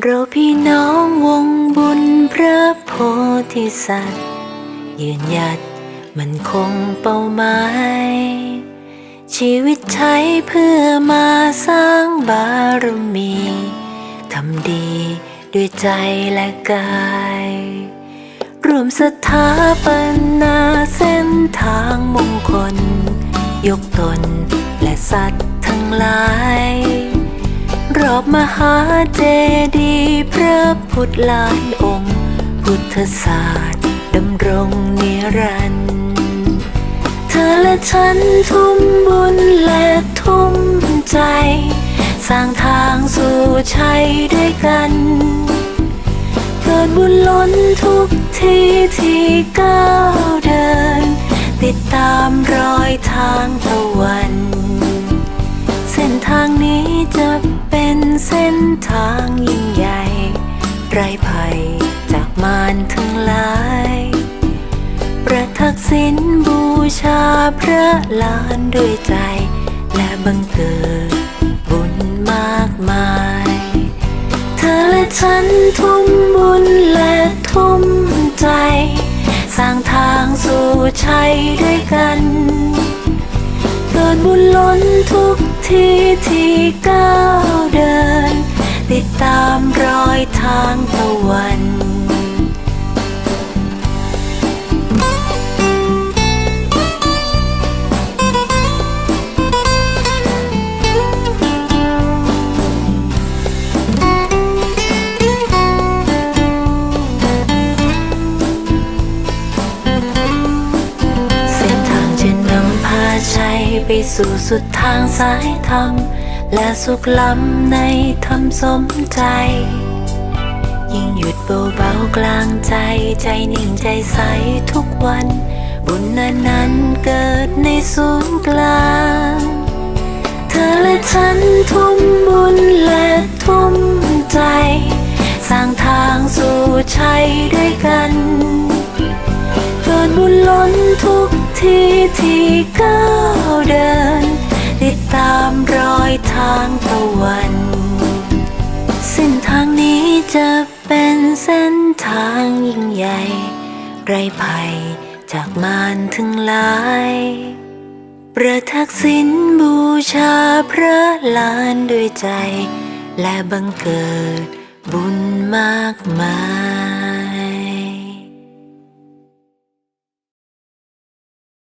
เราพี่น้องวงบุญพระโพธิสัตว์ ยืนหยัดมันคงเป้าหมาย ชีวิตใช้เพื่อมาสร้างบารมีทำดีด้วยใจและกายรวมสถาปนาเส้นทางมงคล ยกตนและสัตว์ทั้งหลาย รอบมหาเจดีย์พระพุทธลานองค์ พุทธศาสตร์ดำรงนิรันดร์เธอและฉันทุ่มบุญและทุ่มใจ สร้างทางสู่ชัยด้วยกันเกิดบุญล้นทุกที่ที่ก้าวเดิน ติดตามรอยทางตะวัน เส้นทางนี้จะ เป็นเส้นทางยิ่งใหญ่ ไรภัยจากมารทั้งหลาย ประทักษิณบูชาพระลานด้วยใจ และบังเกิดบุญมากมาย เธอและฉันทุ่มบุญและทุ่มใจ สร้างทางสู่ชัยด้วยกัน เกิดบุญล้นทุก ที่ที่ก้าวเดิน ติดตามรอยทางตะวัน ไปสู่สุดทางสายธรรม และสุขล้ำในธรรมสมใจ ยิ่งหยุดเบาๆกลางใจใจนิ่งใจใสทุกวัน บุญนั้นนั้นเกิดในศูนย์กลาง เธอและฉันทุ่มบุญและทุ่มใจ สร้างทางสู่ชัยด้วยกันเกิดบุญล้นทุก ที่ที่ก้าวเดิน ติดตามรอยทางตะวันเส้นทางนี้จะเป็นเส้นทางยิ่งใหญ่ ไรภัยจากมารถึงหลาย ประทักษิณบูชาพระลานด้วยใจ และบังเกิดบุญมากมาย